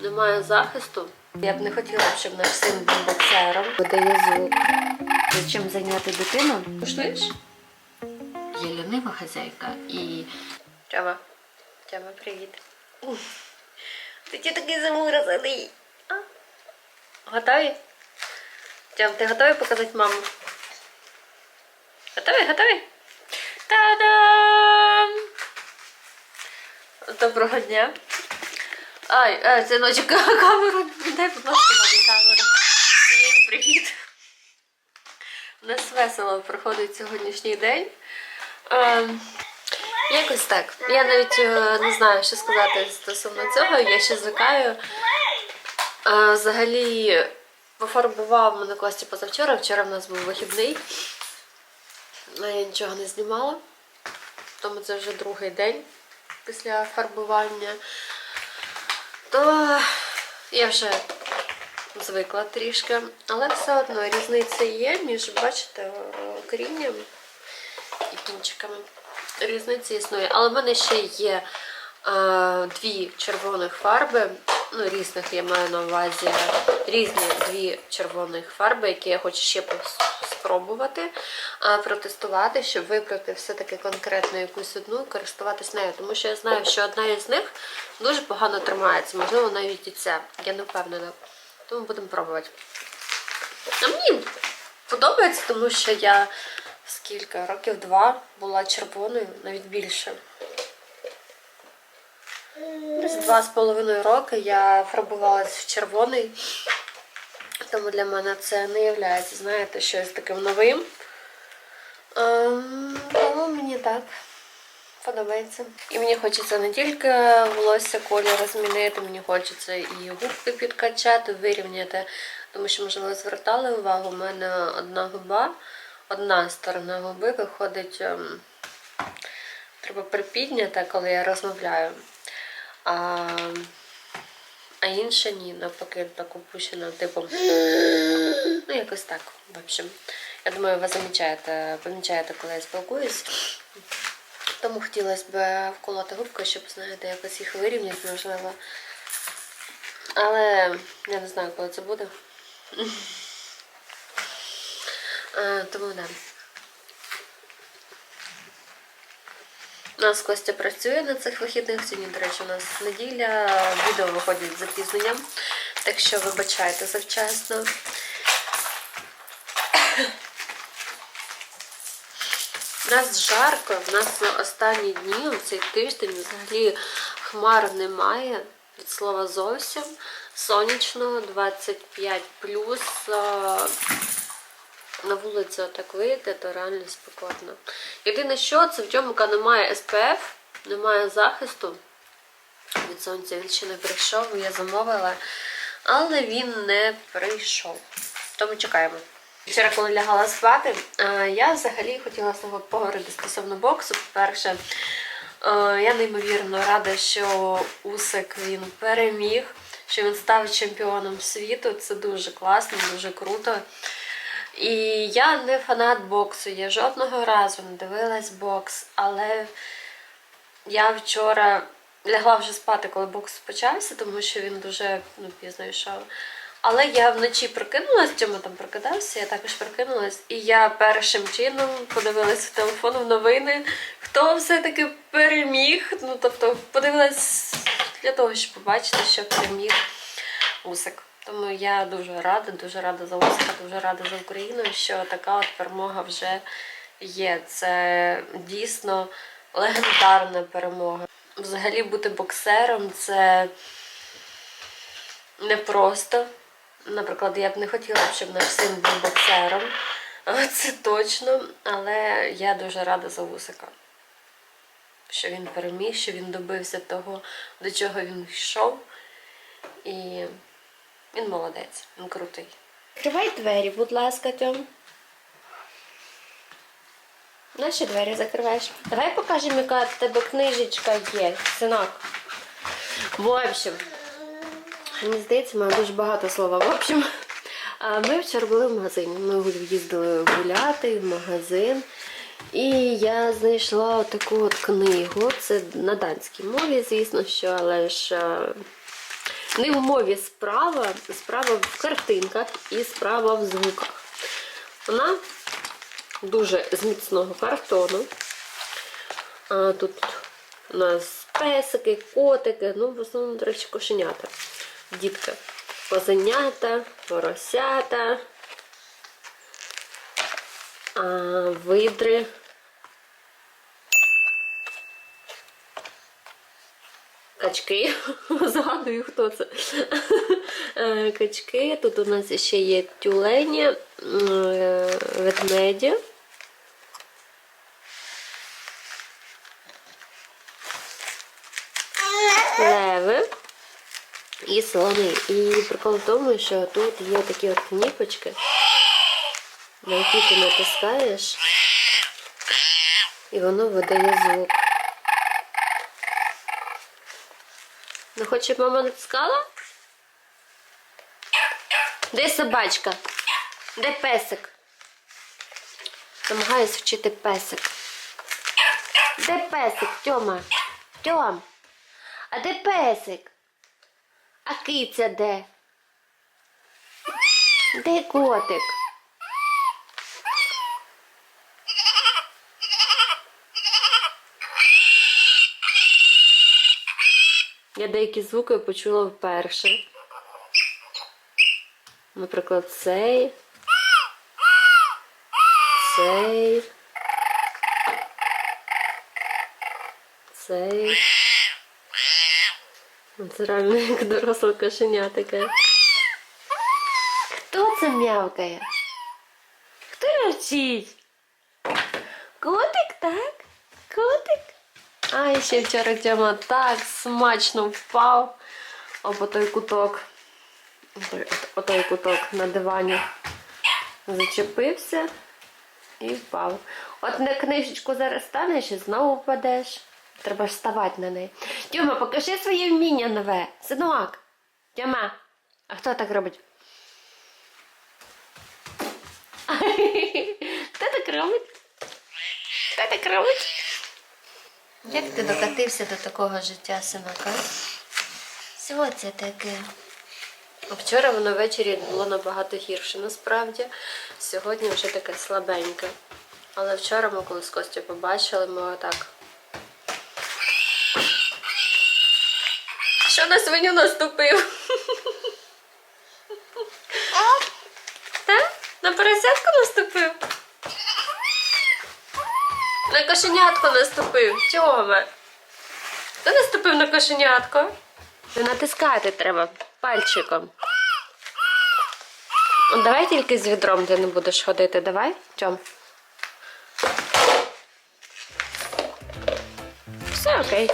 Немає захисту. Я б не хотіла, щоб наш син був боксером. Видає звук. Чим зайняти дитину? Пуштуєш? Є лінива хазяйка і. Тяма. Тяма, привіт. Ти чи такий замурзаний? Готові? Тям, ти готовий показати маму? Готові, готові? Та-дам! Доброго дня. Ай, ай, синочок, камеру. Дай, будь ласка, мамі камеру. Всім привіт. У нас весело проходить сьогоднішній день. Ем, якось так. Я навіть е, не знаю, що сказати стосовно цього. Я ще звикаю. Е, взагалі, пофарбував мене Костя позавчора. Вчора в нас був вихідний. Я нічого не знімала. Тому це вже другий день після фарбування. То я вже звикла трішки, але все одно різниця є між, бачите, корінням і кінчиками. Різниця існує. Але в мене ще є е, дві червоних фарби. Ну, різних я маю на увазі різні дві червоних фарби, які я хочу ще спробувати протестувати, щоб вибрати все-таки конкретно якусь одну і користуватись нею. Тому що я знаю, що одна із них дуже погано тримається, можливо, навіть і ця. Я не впевнена. Тому будемо пробувати. А мені подобається, тому що я скільки років два була червоною, навіть більше. Десь два з половиною роки я фарбувалась в червоний, тому для мене це не є, знаєте, щось таким новим. Ем, Тому мені так подобається. І мені хочеться не тільки волосся кольору змінити, мені хочеться і губки підкачати, вирівняти. Тому що, можливо, звертали увагу, у мене одна губа, одна сторона губи виходить, ем, треба припідняти, коли я розмовляю. А, а інша ні, навпаки, так опущена, типу. Ну, якось так, в общем. Я думаю, ви замічаєте, помічаєте, коли я спілкуюсь. Тому хотілося б вколоти губки, щоб, знаєте, якось їх вирівняти, можливо. Але я не знаю, коли це буде. Тому да. У нас Костя працює на цих вихідних. Сьогодні, до речі, у нас неділя. Відео виходять з запізненням. Так що вибачайте завчасно. У нас жарко, в нас на останні дні, у цей тиждень взагалі хмар немає. Від слова зовсім. Сонячно, 25 плюс. На вулицю так вийти, то реально спекотно. Єдине, що це в Тьомика немає SPF, немає захисту від сонця. Він ще не прийшов, я замовила, але він не прийшов. Тому чекаємо. Вчора, коли лягала спати, е, я взагалі хотіла з тобою поговорити стосовно боксу. По-перше, е, я неймовірно рада, що Усик він переміг, що він став чемпіоном світу. Це дуже класно, дуже круто. І я не фанат боксу, я жодного разу не дивилась бокс, але я вчора лягла вже спати, коли бокс почався, тому що він дуже ну, пізно йшов. Але я вночі прокинулась, Тьома там прокидався, я також прокинулась, і я першим чином подивилась в телефон в новини, хто все-таки переміг. Ну, тобто, подивилась для того, щоб побачити, що переміг Усик. Тому я дуже рада, дуже рада за Усика, дуже рада за Україну, що така от перемога вже є. Це дійсно легендарна перемога. Взагалі бути боксером це непросто. Наприклад, я б не хотіла, щоб наш син був боксером. Це точно. Але я дуже рада за Усика. Що він переміг, що він добився того, до чого він йшов. І він молодець, він крутий. Відкривай двері, будь ласка, Тьом. Наші двері закриваєш. Давай покажемо, яка в тебе книжечка є, синок. В общем, мені здається, маю дуже багато слова. В общем, ми вчора були в магазині. Ми їздили гуляти в магазин. І я знайшла таку от книгу. Це на данській мові, звісно, що, але ж Не в мові справа, справа в картинках і справа в звуках. Вона дуже з міцного картону. Тут у нас песики, котики, ну, в основному, до речі, кошенята. Дітки. Козенята, поросята, видри. Качки. Згадую, хто це. Е, Качки. Тут у нас ще є тюлені, е, ведмеді. Леви і слони. І прикол в тому, що тут є такі от кніпочки, на які ти натискаєш, і воно видає звук. Не хоче, мама натискала? Де собачка? Де песик? Намагаюсь вчити песик. Де песик, Тьома? Тьом? А де песик? А киця де? Де котик? Я деякі звуки почула вперше. Наприклад, цей. Цей. Цей. Це реально як доросла кошеня таке. Хто це м'явкає? Хто речить? Котик, так? Котик? А, ще вчора Тьома так смачно впав об той куток. Отой, отой куток на дивані. Зачепився і впав. От на книжечку зараз станеш і знову впадеш. Треба ж вставати на неї. Тьома, покажи своє вміння нове. Синок. Тьома, а хто так робить? Хто так робить? Хто так робить? Як ти докатився до такого життя, синока? Що це таке? Вчора воно ввечері було набагато гірше, насправді. Сьогодні вже таке слабеньке. Але вчора ми коли з Костю побачили, ми отак. Що на свиню наступив? Так? На поросятку наступив? На кошенятку наступив. Тьома. Хто наступив на кошенятко? Не натискати треба пальчиком. Давай тільки з відром ти не будеш ходити, давай, Тьом. Все окей.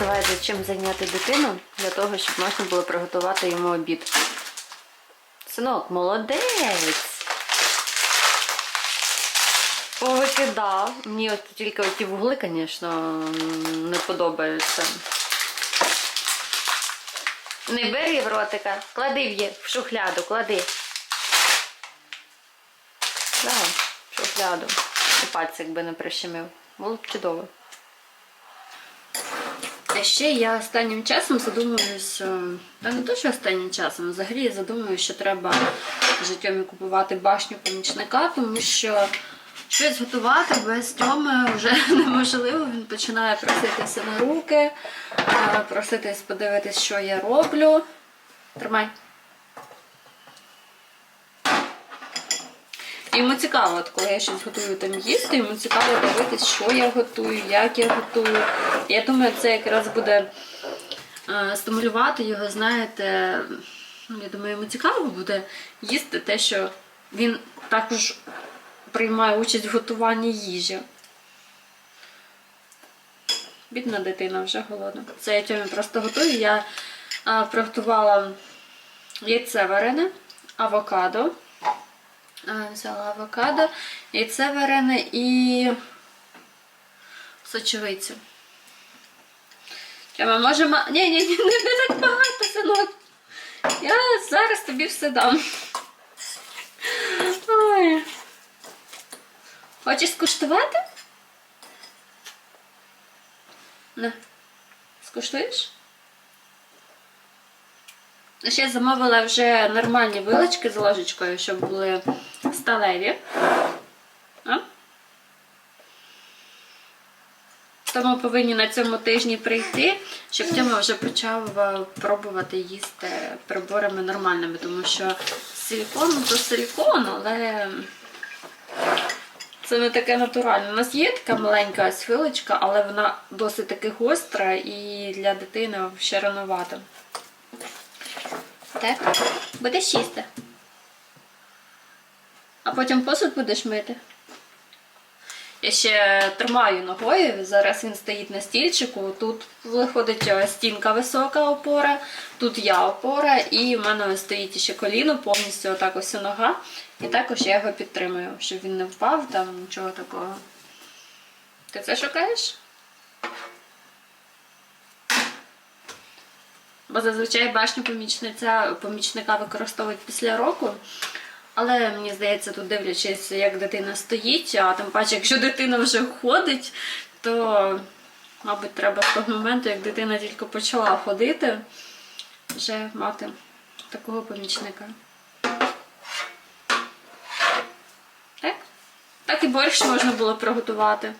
Називається чим зайняти дитину для того, щоб можна було приготувати йому обід. Синок, молодець. Повикидав. Мені от тільки оті вугли, звісно, не подобаються. Не бери в ротика, клади в є в шухляду, клади. Да, в шухляду. І пальці якби не прищемив. Було б чудово. А ще я останнім часом задумуюся, та не то, що останнім часом, взагалі я задумую, що треба життєві купувати башню помічника, тому що щось готувати без Тьоми вже неможливо. Він починає проситися на руки, проситись подивитись, що я роблю. Тримай. Йому цікаво, от коли я щось готую там їсти, йому цікаво дивитися, що я готую, як я готую. Я думаю, це якраз буде е, стимулювати його, знаєте. ну, Я думаю, йому цікаво буде їсти те, що він також приймає участь в готуванні їжі. Бідна дитина вже голодна. Це я Тьомі просто готую. Я е, приготувала яйце варене, авокадо. Е, Взяла авокадо, яйце варене і сочевицю. Тьома, може, ма... Ні, ні, ні, не, не так багато, синок. Я зараз тобі все дам. Ой. Хочеш скуштувати? На. Скуштуєш? Ще замовила вже нормальні вилочки з ложечкою, щоб були сталеві. А? Тому повинні на цьому тижні прийти, щоб Тьома вже почав е, пробувати їсти приборами нормальними, тому що силікон то силікон, але це не таке натуральне. У нас є така маленька ось але вона досить таки гостра і для дитини ще рановато. Так, будеш їсти. А потім посуд будеш мити. Я ще тримаю ногою, зараз він стоїть на стільчику. Тут виходить е, стінка висока опора, тут я опора, і в мене стоїть ще коліно, повністю отак ось нога. І також я його підтримую, щоб він не впав, там нічого такого. Ти це шукаєш? Бо зазвичай башню помічниця, помічника використовують після року. Але мені здається, тут дивлячись, як дитина стоїть, а тим паче, якщо дитина вже ходить, то, мабуть, треба з того моменту, як дитина тільки почала ходити, вже мати такого помічника. Так? Так і борщ можна було приготувати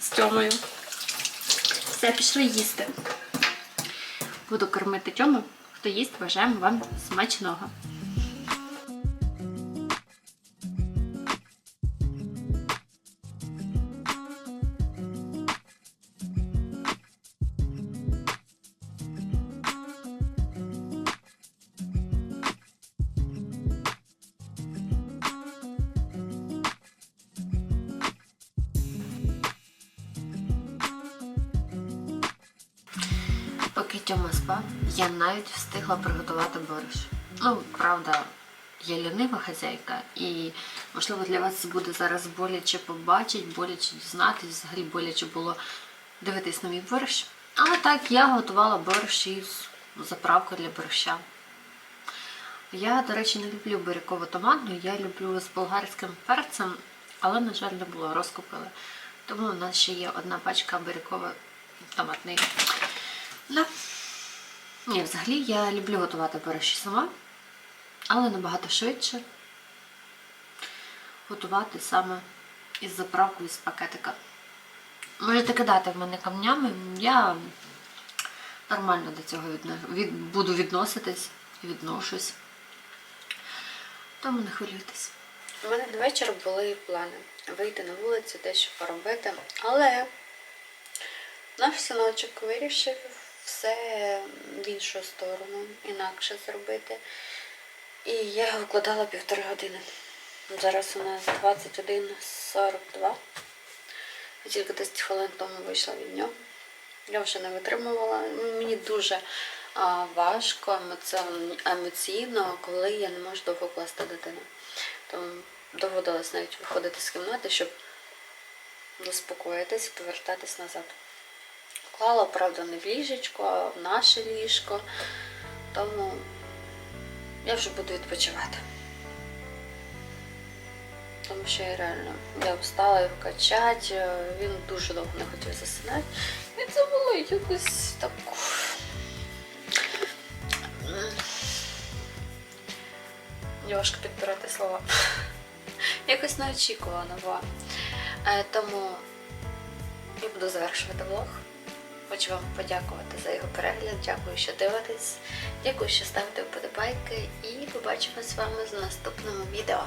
з Тьомою. Все, пішли їсти. Буду кормити Тьому. Хто їсть, бажаємо вам смачного. Тьома спав, я навіть встигла приготувати борщ. Ну, правда, я лінива хазяйка, і можливо для вас буде зараз боляче побачити, боляче дізнатись, взагалі боляче було дивитись на мій борщ. Але так, я готувала борщ із заправкою для борща. Я, до речі, не люблю бурякову томатну, я люблю з болгарським перцем, але, на жаль, не було, розкупили. Тому у нас ще є одна пачка буряково томатний. Да. Ні, взагалі я люблю готувати борщі сама, але набагато швидше готувати саме із заправкою з пакетика. Можете кидати в мене камнями, я нормально до цього від... буду відноситись, відношусь. Тому не хвилюйтесь. У мене до вечора були плани вийти на вулицю, дещо поробити, але наш синочок вирішив все в іншу сторону, інакше зробити. І я вкладала півтори години. Зараз у нас 21.42. Тільки 10 хвилин тому вийшла від нього. Я вже не витримувала. Мені дуже а, важко емоційно, коли я не можу довго класти дитину. Тому доводилось навіть виходити з кімнати, щоб заспокоїтись і повертатись назад. Клала, правда, не в ліжечко, а в наше ліжко. Тому я вже буду відпочивати. Тому що я реально я встала його качати, він дуже довго не хотів засинати. І це було якось так. Важко підбирати слова. Якось неочікувано було. Е, Тому я буду завершувати влог. Хочу вам подякувати за його перегляд. Дякую, що дивитесь. Дякую, що ставите вподобайки. І побачимось з вами в наступному відео.